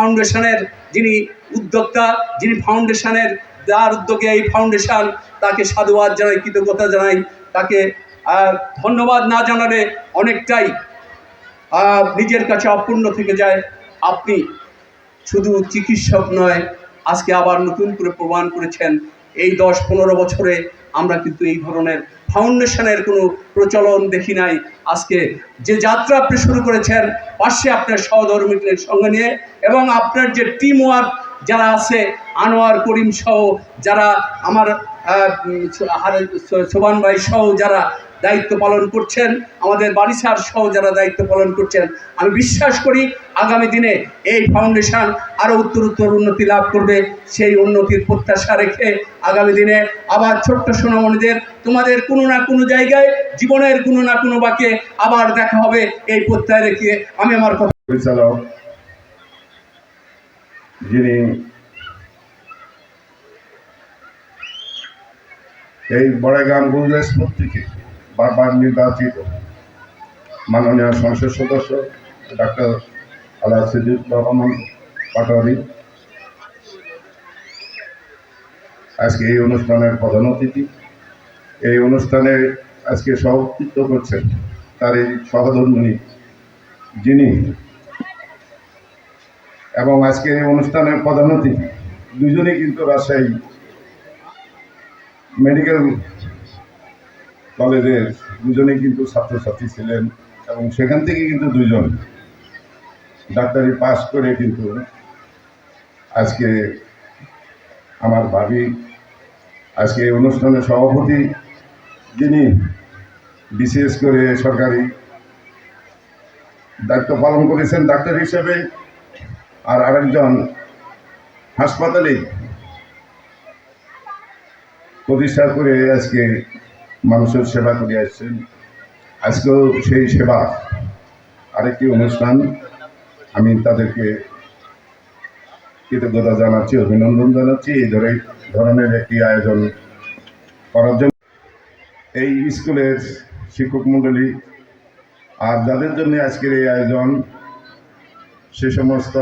ফাউন্ডেশনের যিনি উদ্যোক্তা, যিনি ফাউন্ডেশনের যার উদ্যোগে এই ফাউন্ডেশন তাকে সাধুবাদ জানাই, কৃতজ্ঞতা জানাই, তাকে ধন্যবাদ না জানালে অনেকটাই নিজের কাছে অপূর্ণ থেকে যায়। আপনি শুধু চিকিৎসক নয়, আজকে আবার নতুন করে প্রমাণ করেছেন, এই দশ পনেরো বছরে আমরা কিন্তু এই ধরনের ফাউন্ডেশনের কোনো প্রচলন দেখি নাই। আজকে যে যাত্রা আপনি শুরু করেছেন, পাশে আপনার সহধর্মীদের সঙ্গে নিয়ে এবং আপনার যে টিম ওয়ার্ক যারা আছে, আনোয়ার করিম সহ যারা আমার সোবান ভাই সহ যারা দায়িত্ব পালন করছেন, আমাদের বারিশার সহ যারা দায়িত্ব পালন করছেন, আমি বিশ্বাস করি আগামী দিনে এই ফাউন্ডেশন আরও উত্তর উত্তর উন্নতি লাভ করবে। সেই উন্নতির প্রত্যাশা রেখে আগামী দিনে আবার ছোট্ট সোনামণিদের তোমাদের কোনো না কোনো জায়গায়, জীবনের কোনো না কোনো বাকে আবার দেখা হবে। এই প্রত্যয় রেখে আমি আমার কথা যিনি এই বড়াইগ্রাম গুরুদাসপুর থেকে বারবার নির্বাচিত মাননীয় সংসদ সদস্য ডাক্তার আল্লাহ সিদ্দিক রহমান পাটোয়ারি। আজকে এই অনুষ্ঠানের প্রধান অতিথি। এই অনুষ্ঠানে আজকে সভাপতিত্ব করছেন তার এই সহধর্মিনী যিনি এবং আজকে এই অনুষ্ঠানের প্রধান অতিথি দুজনেই কিন্তু রাজশাহী মেডিকেল কলেজের দুজনেই কিন্তু ছাত্রছাত্রী ছিলেন এবং সেখান থেকে কিন্তু দুজন ডাক্তারি পাশ করে কিন্তু আজকে আমার ভাবি, আজকে এই অনুষ্ঠানের সভাপতি, যিনি বিশেষ করে সরকারি দায়িত্ব পালন করেছেন ডাক্তার হিসেবে আর আরেকজন হাসপাতালে প্রতিষ্ঠা করে আজকে মানুষের সেবা করে আসছেন। আজকেও সেই সেবা আরেকটি অনুষ্ঠান। আমি তাদেরকে কৃতজ্ঞতা জানাচ্ছি, অভিনন্দন জানাচ্ছি। এই ধরে ধরনের একটি আয়োজন করার জন্য এই স্কুলের শিক্ষক মণ্ডলী আর যাদের জন্য আজকের এই আয়োজন, সে সমস্ত